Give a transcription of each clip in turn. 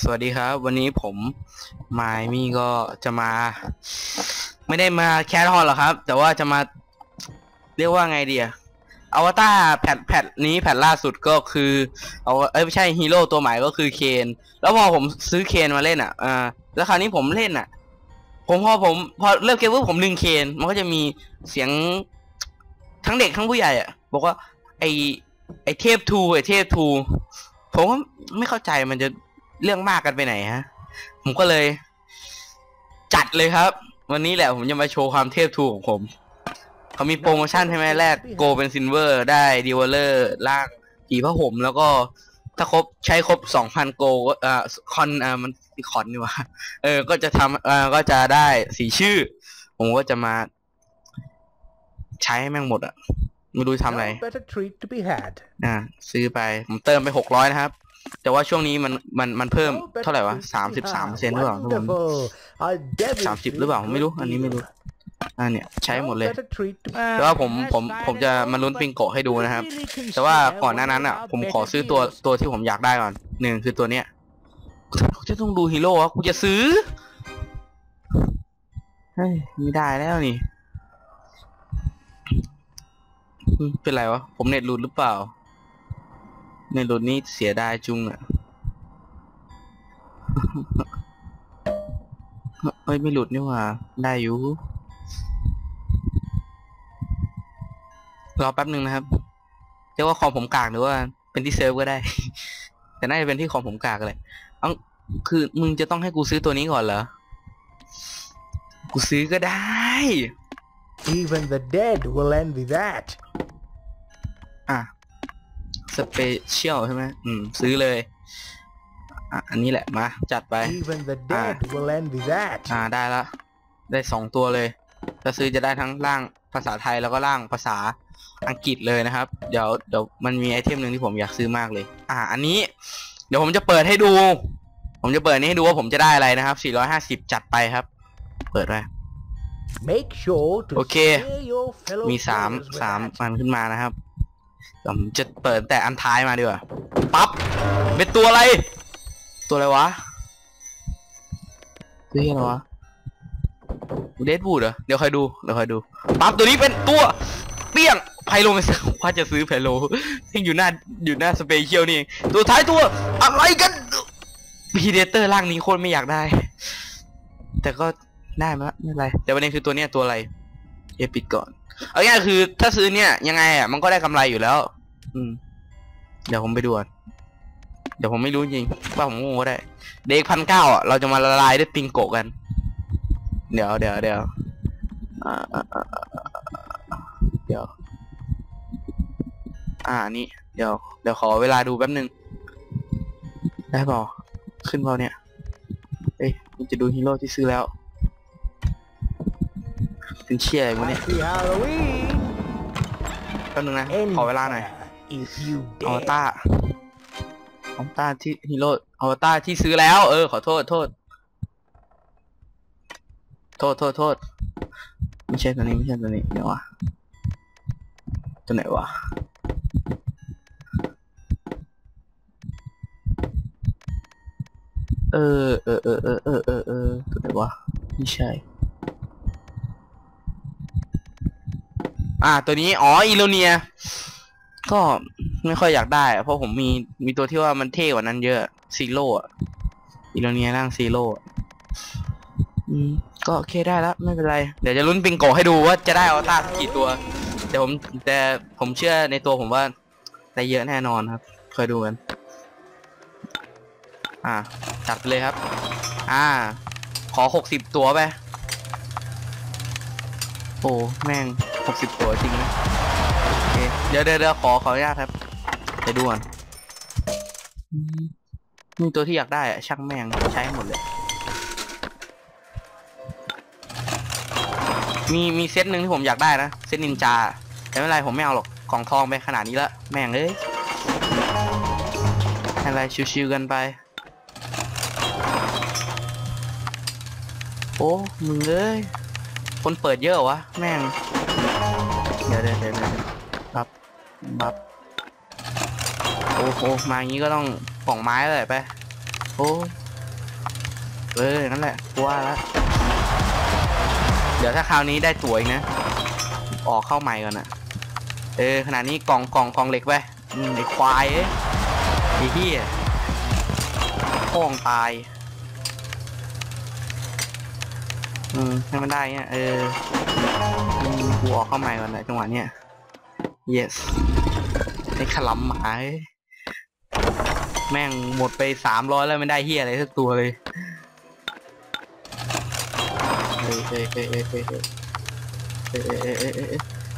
สวัสดีครับ วันนี้ผมไมมี่ก็จะมา ไม่ได้มาแคสฮอนหรอกครับ แต่ว่าจะมาเรียกว่าไงเดีอะอวตารแพทแพทนี้แพทล่าสุดก็คือเอาเอ้ยไม่ใช่ฮีโร่ตัวใหม่ก็คือเคนแล้วพอผมซื้อเคนมาเล่นอะอ่าแล้วคราวนี้ผมเล่นอะ ผมพอผมพอเริ่มเกมปุ๊บผมดึงเคนมันก็จะมีเสียงทั้งเด็กทั้งผู้ใหญ่อะ บอกว่าไอไอเทพทูไอเทพทูผมก็ไม่เข้าใจมันจะ เรื่องมากกันไปไหนฮะ ผมก็เลย จัดเลยครับ วันนี้แหละผมจะมาโชว์ความเทพทูของผม เขามีโปรโมชั่นใช่ไหมแรกโกเป็นซินเวอร์ได้ดีวอลเลอร์ล่างผีผ้าห่มแล้วก็ถ้าครบใช้ครบสองพันโกก็อ่าคอนอ่ามันคอนนี่วะเออ ก็จะทำอ่าก็จะได้สีชื่อ ผมก็จะมา ใช้ให้แม่งหมดอะไม่รู้จะทำอะไร No better treat to be had. อ่าซื้อไป ผมเติมไปหกร้อยนะครับ แต่ว่าช่วงนี้มันมันมันเพิ่ม No better เท่าไหร่วะ treat to สาม be สิบสาม had. เปอร์เซ็นต์หรือเปล่าทุกคน Wonderful. A สามสิบหรือเปล่าไม่รู้ อันนี้ไม่รู้อ่าเนี่ยใช้หมดเลย No better treat to be แต่ว่าผมผมผมจะมาลุ้นปิงโกะให้ดูนะครับ แต่ว่าก่อนหน้านั้นอะ ผมขอซื้อตัวตัวที่ผมอยากได้ก่อนหนึ่งคือตัวเนี้ยกูจะต้องดูฮีโร่วะกูจะซื้อเฮ้ยไม่ได้แล้วนี่อืมเป็นไรวะ ผมเน็ตหลุดหรือเปล่า เน็ตหลุดนี่เสียดายจุงอะเอ้ยไม่หลุดนี่หว่า ได้อยู่ รอแป๊บหนึ่งนะครับเรียกว่าคอมผมกากหรือว่า เป็นที่เซิร์ฟก็ได้ แต่น่าจะเป็นที่คอมผมกากเลยเอ้าคือมึงจะต้องให้กูซื้อตัวนี้ก่อนเหรอ กูซื้อก็ได้ Even the dead will envy that. อะสเปเชียลใช่ไหมอืม ซื้อเลยอะอันนี้แหละมาจัดไป Even the dead will envy that. อ่าได้ละ ได้สองตัวเลยถ้าซื้อจะได้ทั้งร่างภาษาไทยแล้วก็ร่างภาษาอังกฤษเลยนะครับ เดี๋ยวเดี๋ยวมันมีไอเทมหนึ่งที่ผมอยากซื้อมากเลย อ่า อันนี้ เดี๋ยวผมจะเปิดให้ดู ผมจะเปิดนี้ให้ดูว่าผมจะได้อะไรนะครับ 450 จัดไปครับ เปิดไว้ Make sure to โอเค share your fellow มีสาม players with สาม that. มันขึ้นมานะครับเดี๋ยว ผมจะเปิดแต่อันท้ายมาดีกว่าปั๊บเป็นตัวอะไร ตัวอะไรวะตัวเหี้ยอะไรวะเดดบูดเหรอเดี๋ยวคอยดูเดี๋ยวคอยดูปั๊บตัวนี้เป็นตัวเปี้ยงไพโลไม่ซื้อว่าจะซื้อไพโลที่อยู่หน้าอยู่หน้าสเปเชียลนี่ตัวท้ายตัวอะไรกันพีเดเตอร์ร่างนี้โคตรไม่อยากได้ แต่ก็ได้มาไม่เป็นไรแต่ประเด็นคือตัวเนี้ยตัวอะไรเอปิดก่อน เอาง่ายๆคือ ถ้าซื้อเนี่ย ยังไงอะมันก็ได้กำไรอยู่แล้ว อืม เดี๋ยวผมไปดูก่อนเดี๋ยวผมไม่รู้จริงว่าผมโง่ก็ได้ เด็กพันเก้าอะเราจะมาละลายด้วยปิงโกะกัน เดี๋ยวเดี๋ยวเดี๋ยวอ่าอ่าอ่าอ่าเดี๋ยว อ่านี่เดี๋ยว เดี๋ยวขอเวลาดูแป๊บนึง ได้เปล่าขึ้นเปล่าเนี่ย เอ้ยมันจะดูฮีโร่ที่ซื้อแล้ว เป็นเชี่ยอะไรวะเนี่ย Happy Halloween. แป๊บนึงนะ ขอเวลาหน่อย Enter If you อว dare. ตารอวตารที่ฮีโร่อวตารที่ซื้อแล้ว เออ ขอโทษ โทษ โทษ โทษ โทษ ไม่ใช่ตัวนี้ ไม่ใช่ตัวนี้เดี๋ยววะตัวไหนวะเออเออเออเออเออเออเออตัวไหนวะไม่ใช่ อ่า ตัวนี้ อ๋ออีโลเนีย ก็ไม่ค่อยอยากได้ เพราะผมมีมีตัวที่ว่ามันเท่กว่านั้นเยอะซีโร่อะอีโรเนียร่างซีโร่อืมก็โอเคได้แล้วไม่เป็นไร เดี๋ยวจะลุ้นปิงโกให้ดูว่าจะได้อวตารสักกี่ตัว แต่ผมแต่ผมเชื่อในตัวผมว่าได้เยอะแน่นอนครับคอยดูกัน อ่าจัดไปเลยครับ อ่า ขอหกสิบตัวไป โอ้แม่งหกสิบตัวจริงนะโอเคเดี๋ยวเดี๋ยวเดี๋ยวขอขออนุญาตครับไปดูก่อนมีตัวที่อยากได้อะช่างแม่งใช้ให้หมดเลย มีมีเซตหนึ่งที่ผมอยากได้นะเซตนินจาแต่ไม่เป็นไรผมไม่เอาหรอกกล่องทองไปขนาดนี้ละแม่งเอ้ยอะไรชิวๆกันไป โอ้มึงเอ้ย คนเปิดเยอะเหรอวะ แม่งเดี๋ยวเดี๋ยวเดี๋ยวเดี๋ยวบับบับโอ้โหมาอย่างนี้ก็ต้องกล่องไม้เลยไป โอ้เออนั่นแหละกูว่าแล้วเดี๋ยวถ้าคราวนี้ได้ตั๋วอีกนะ ออกเข้าใหม่ก่อนนะเออขนาดนี้กล่องกล่องกล่องเหล็กไปอืมไอ้ควายเอ้ยไอ้เหี้ยพ้องตาย เออให้มันได้เนี่ยเออผัวเข้าใหม่ก่อนเลยจังหวะเนี้ย yes ใอ้ขลำหมาแม่งหมดไปสามร้อยแล้วไม่ได้เฮียอะไรสักตัวเลย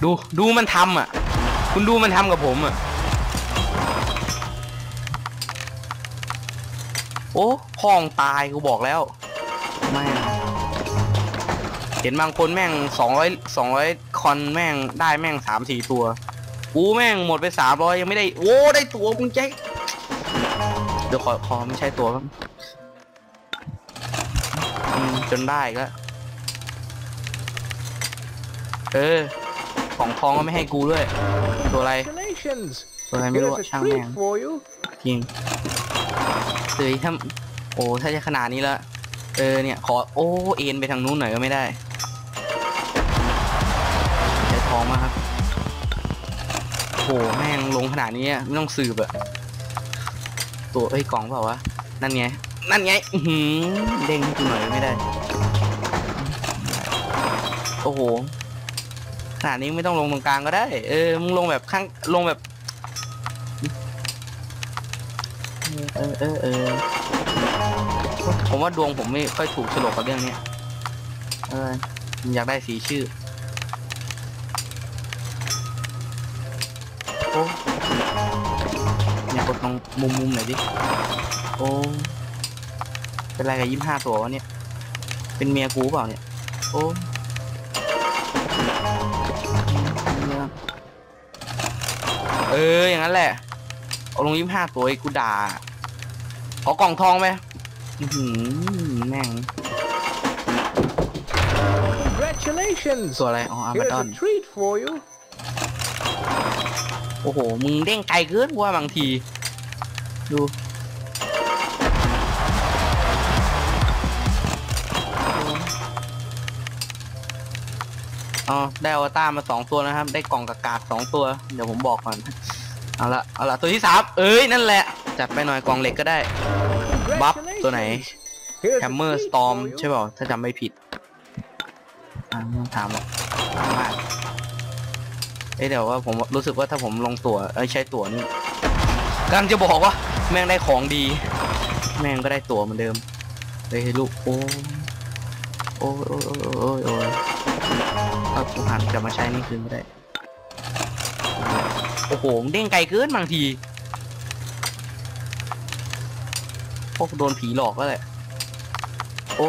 ดูดูมันทำอะ คุณดูมันทำกับผมอะ โอ้พองตายกูบอกแล้ว ไม่ เห็นบางคนแม่งสองร้อยสองร้อยคอนแม่งได้แม่งสามสี่ตัวกูแม่งหมดไปสามร้อยยังไม่ได้โอ้ได้ตัวมึงใจเดี๋ยวขอขอไม่ใช่ตัวครับอืมจนได้ก็เออ ของทองก็ไม่ให้กูด้วย ตัวอะไร Congratulations! ตัวอะไรไม่รู้ Here's อะ a ช่างแม่ง treat for you. จริงเฮ้ยถ้าโอ้ถ้าจะขนาดนี้แล้วเออเนี่ย ขอ โอ้ เอ็นไปทางนู้นหน่อยก็ไม่ได้ ใช้ทองมาครับโอ้โหแม่งลงขนาดนี้ไม่ต้องสืบอะตัวเอ้ยกล่องเปล่าวะนั่นไงนั่นไงหือเด้งให้กูหน่อยก็ไม่ได้ โอ้โหขนาดนี้ไม่ต้องลงตรงกลางก็ได้ เออมึงลงแบบข้างลงแบบ เออเออเออผมว่าดวงผมไม่ค่อยถูกโฉลกกับเรื่องเนี้ยเอออยากได้สีชื่อ มุมมุมๆหน่อยดิ โอ้เป็นไรกับยี่ห้าตัววะเนี่ย เป็นเมียกูเปล่าเนี่ย โอ้เอออย่างนั้นแหละ เอาลงยี่ห้าตัวไอ้กูด่า ขอกล่องทองไหมอื้อหือแม่ง Congratulations! ตัวอะไร อ๋ออาร์ Here's มาดอน a treat for you. โอ้โห มึงเด้งไกลเกินกูว่าบางที ดูอ๋อได้อวตารมาสองตัวนะครับ ได้กล่องกากาศสองตัว เดี๋ยวผมบอกก่อน เอาละ เอาละตัวที่สามเอ้ย นั่นแหละ จัดไปหน่อยกล่องเหล็กก็ได้ บัฟตัวไหน Congratulations! Here's แฮ a มเมอร์ treat สตอม for you. ใช่เปล่าถ้าจำไม่ผิดอ่าไม่ต้องถามหรอกถามมากเอ้ยเดี๋ยวว่าผมรู้สึกว่าถ้าผมลงตั๋วเอ้ยใช้ตั๋วนี่กำลังจะบอกว่า แม่งได้ของดี แม่งก็ได้ตั๋วเหมือนเดิมเฮ้ยลูกโอ้โอ้ยโอ้ยโอ้ยโอ้ยโอ้ยถ้ากูหันกลับมาใช้นี่คืนไม่ได้ โอ้โหมันเด้งไกลเกินบางทีพวกโดนผีหลอกก็แหละโอ้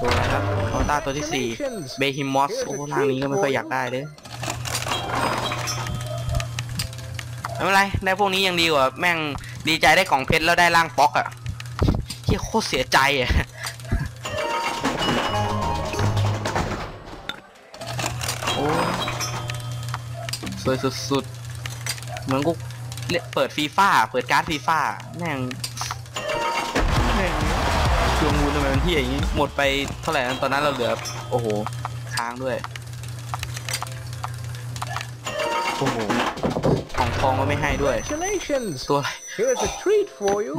ตัวอะไรครับอวตารตัวที่สี่ Congratulations! เบฮิมอสโอ้ร่างนี้ก็ไม่ค่อยอยากได้เลย ไม่เป็นไรได้พวกนี้ยังดีกว่าแม่งดีใจได้กล่องเพชรแล้วได้ร่างป๊อกอะเฮียโคตรเสียใจอะโอ้สวยสุดๆเหมือนกูเล่นเปิดฟีฟ่าเปิดการ์ดฟีฟ่าแม่งแม่งดวงงูทำไมมันเที่ยอย่างงี้หมดไปเท่าไหร่นั้นตอนนั้นเราเหลือ โอ้โห ค้างด้วย โอ้โห ของทองก็ไม่ให้ด้วย Congratulations! ตัวอะไร Here's a treat for you.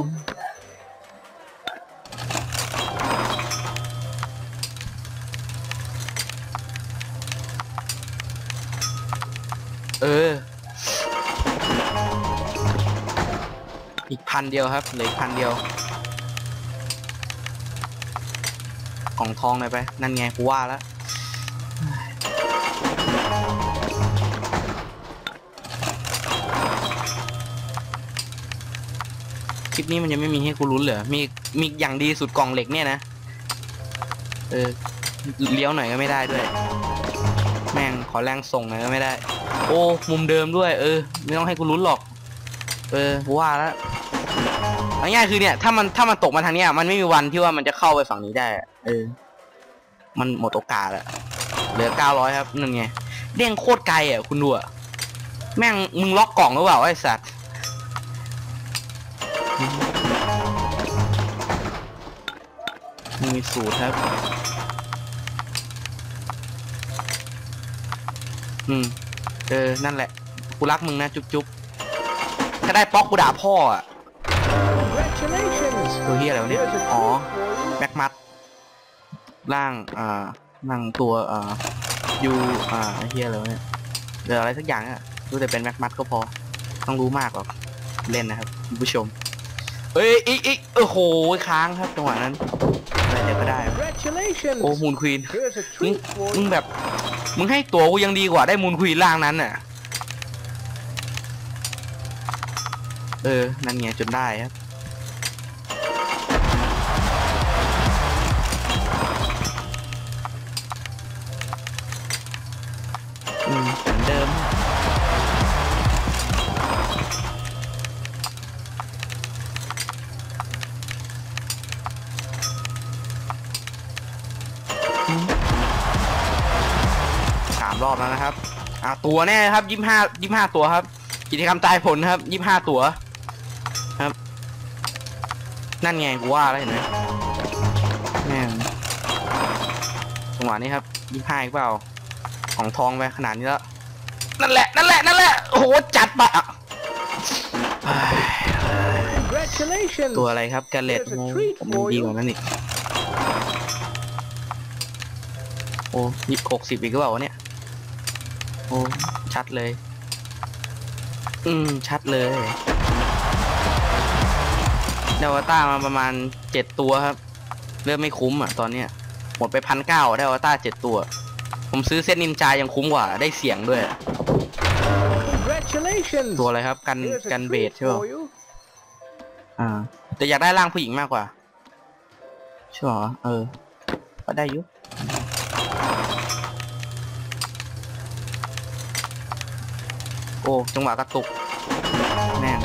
เออ อีกพันเดียวครับเหลืออีกพันเดียวของทองหน่อยไป นั่นไงกูว่าแล้ว ลิปนี้มันยังไม่มีให้กูลุ้นเหรอมีมีอย่างดีสุดกล่องเหล็กเนี่ยนะ เออเลี้ยวหน่อยก็ไม่ได้ด้วย แม่งขอแรงส่งหน่อยก็ไม่ได้ โอ้มุมเดิมด้วย เออ ไม่ต้องให้กูลุ้นหรอก เออว่าแล้วง่ายคือเนี่ยถ้ามันถ้ามันตกมาทางเนี้ยมันไม่มีวันที่ว่ามันจะเข้าไปฝั่งนี้ได้ เออ มันหมดโอกาสอะเหลือเก้าร้อยครับนั่นไงเด้งโคตรไกลอะคุณดูอะแม่งมึงล็อกกล่องหรือเปล่าไอ้สัตว์ มันมีสูตรครับ อืม เออ นั่นแหละ กูรักมึงนะ จุ๊บจุ๊บถ้าได้ป๊อกกูด่าพ่ออะ Congratulations! ตัวเฮียอะไรวะเนี่ย Here's a อ๋อ treat for you. แม็กมัด ร่าง อ่าร่างตัว อ่ายูอ่าไอ้เฮียอะไรวะเนี่ยเดี๋ยวอะไรสักอย่างอะ รู้แต่เป็นแม็กมัดก็พอ ต้องรู้มากหรอก เล่นนะครับ คุณผู้ชมเฮ้ยอีกอีกโอ้โหค้างครับจังหวะนั้นอะไรเดี๋ยวก็ได้ Congratulations! โอ้มูนควีน Here's a มึง treat for มึง you. แบบ มึงให้ตัวกูยังดีกว่าได้มูลควีนร่างนั้นน่ะ เออ นั่นไงจนได้ครับ ตัวแน่ครับยี่ห้ายี่ห้าตัวครับ กิจกรรมตายผลครับยี่ห้าตัวครับ นั่นไงกูว่าแล้วเห็นไหมแม่งจังหวะนี้ครับยี่ห้าอีกเปล่า ของทองไปขนาดนี้แล้ว นั่นแหละ นั่นแหละ นั่นแหละ โอ้โห จัดไปอะเฮ้ย Congratulations! ตัวอะไรครับกันเลตงงผมยังดีกว่านั้นอีกโอ้ยี่หกสิบอีกหรือเปล่าวะเนี่ย โอ้ชัดเลย อืม ชัดเลยเดวต้ามาประมาณเจ็ดตัวครับ เริ่มไม่คุ้มอะตอนเนี้ย หมดไปพันเก้าได้วต้าเจ็ดตัว ผมซื้อเซตนินจายังคุ้มกว่า ได้เสียงด้วย Congratulations! ตัวอะไรครับ กัน Here's a กันเบส treat ใช่ป่ะ for you. อ่า แต่อยากได้ร่างผู้หญิงมากกว่าใช่หรอเออ ก็ได้อยุ อ้จังหวะกระตุกแน่น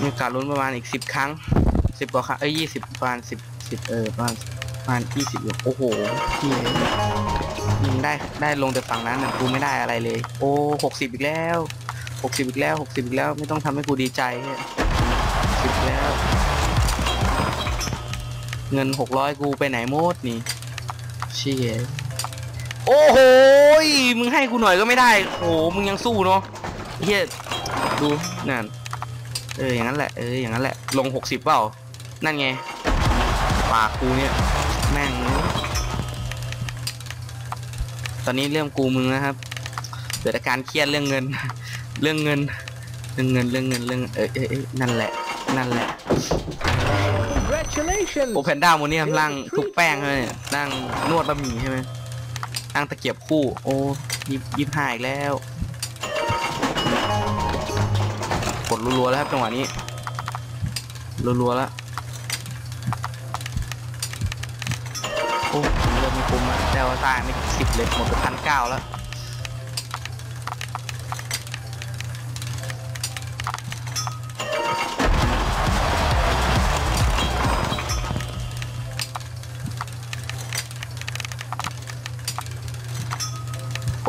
มีโอกาสลุ้นประมาณอีกสิบครั้งสิบกว่าครั้งเอ้ยยี่สิบประมาณสิบสิบเออประมาณประมาณยี่สิบโอ้โหพี่ยิงได้ได้ลงแต่ฝั่งนั้นน่ะกูไม่ได้อะไรเลย โอ้หกสิบอีกแล้วหกสิบอีกแล้วหกสิบอีกแล้วไม่ต้องทำให้กูดีใจ สิบแล้ว เงินหกร้อยกูไปไหนหมดนี่เชี่ยโอ้โหมึงให้กูหน่อยก็ไม่ได้โอ้โหมึงยังสู้เนาะเฮียดูนั่นเอออย่างนั้นแหละเอออย่างนั้นแหละลงหกสิบเปล่านั่นไงปากกูเนี่ยแม่งตอนนี้เรื่องกูมึงนะครับเกิดอาการเครียดเรื่องเงิน เรื่องเงิน เรื่องเงินเรื่องเงินเรื่องเออเออเออนั่นแหละ นั่นแหละ Congratulations! โอเพนด้าโมเนียมร่างทุกแป้งเลยเนี่ยร่างนวดบะหมี่ใช่ไหมร่างตะเกียบคู่ โอ้ยี่ยี่ห้าอีกแล้ว กดรัวๆแล้วครับจังหวะนี้ รัวๆแล้วโอ้เริ่มไม่คุ้มแล้วแต่ว่าตายไม่สิบเลยหมดไปพันเก้าแล้ว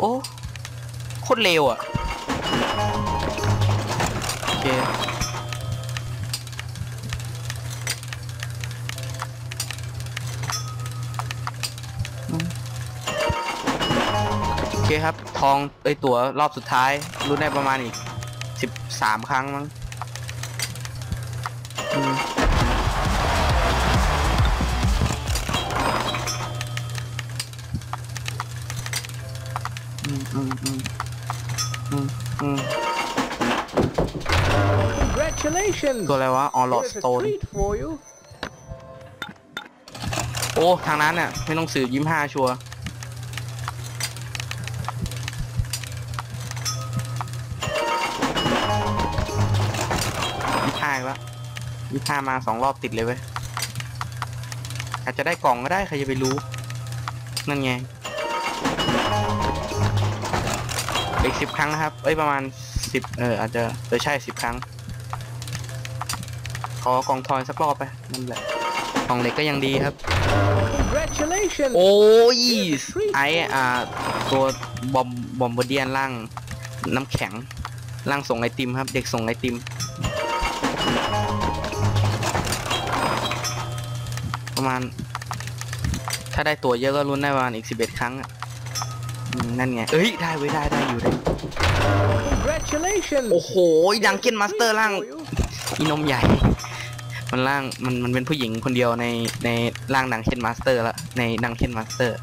โอ้โคตรเร็วอะ โอเค โอเคครับ ทองไอตัวรอบสุดท้าย รุ่นได้ประมาณอีกสิบสามครั้งมั้ง ตัวอะไรวะออลอดสโตนโอ้ทางนั้นน่ะไม่ต้องสืบยิ้มห้าชัวร์ยี่ห้าอีกแล้วยี่ห้ามาสองรอบติดเลยเว้ยอาจจะได้กล่องก็ได้ใครจะไปรู้ นั่นไง อีกสิบครั้งนะครับ เอ้ยประมาณสิบเอออาจจะเออใช่สิบครั้ง ขอกล่องทอยสักรอบไปนั่นแหละกล่องเหล็กก็ยังดีครับ Congratulations! โอ้ยไออ่าตัวบอมบอมบ์เดียนร่างน้ำแข็งร่างส่งไอติมครับ เด็กส่งไอติมประมาณ ถ้าได้ตัวเยอะก็ลุ้นได้ประมาณอีกสิบเอ็ดครั้งอะอืม นั่นไง เอ้ย ได้เว้ยได้ได้อยู่ได้ Congratulations! โอ้โหดังเก้นมาสเตอร์ร่าง For you. อีนมใหญ่ มันร่างมันมันเป็นผู้หญิงคนเดียวในในร่างดังเคนมาสเตอร์ละในดังเคนมาสเตอร์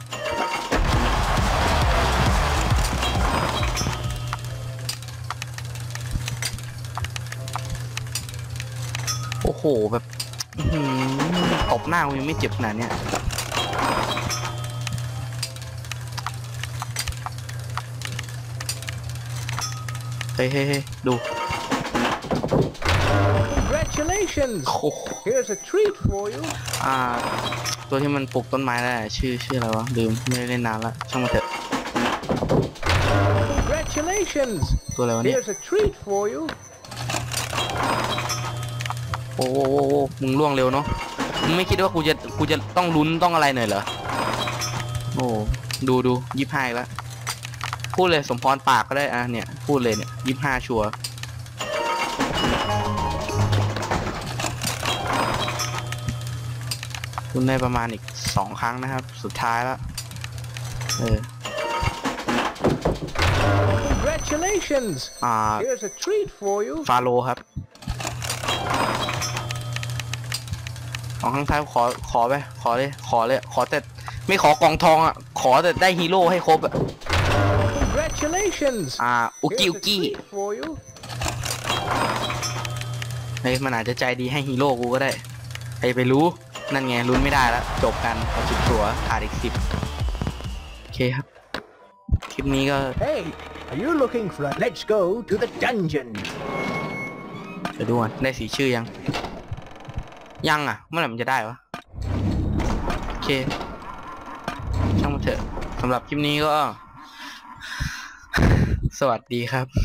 โอ้โหแบบอื้อหือตบหน้ากูยังไม่เจ็บขนาดเนี้ย ฮ้ยเฮ้ยเฮ้ยดู Congratulations! โอ้โห Here's a treat for you. อ่า ตัวที่มันปลูกต้นไม้ได้อะชื่อชื่ออะไรวะ ลืม ไม่ได้เล่นนานละช่างมาเถอะ Congratulations! ตัวอะไรวะเนี่ย Here's a treat for you. โอ้โหโอ้โหมึงล่วงเร็วเนาะ มึงไม่คิดว่ากูจะ กูจะต้องลุ้นต้องอะไรหน่อยเหรอ โอ้ ดูดูยี่ห้าแล้ว พูดเลยสมพรปากก็ได้อะเนี่ย พูดเลยเนี่ยยี่ห้าชัวร์คุณได้ประมาณอีกสองครั้งนะครับ สุดท้ายแล้วเออ Congratulations! อ่า Here's a treat for you. ฟาโลครับของข้างท้ายขอขอไปขอเลยขอเลย ขอแต่ไม่ขอกล่องทองอะ ขอแต่ได้ฮีโร่ให้ครบอะ Congratulations! อ่าอุกิ Here's อุ a กิ treat for you. เฮ้ยมันอาจจะใจดีให้ฮีโร่กูก็ได้ใครไปรู้ นั่นไงลุ้นไม่ได้แล้ว จบกันขอสิบตัวขาดอีกสิบโอเคครับ คลิปนี้ก็ Hey, are you looking for a... Let's go to the dungeon. เดี๋ยวดูก่อนได้สีชื่อยัง ยังอะ เมื่อไหร่มันจะได้วะ โอเค ช่างมันเถอะสำหรับคลิปนี้ก็ สวัสดีครับ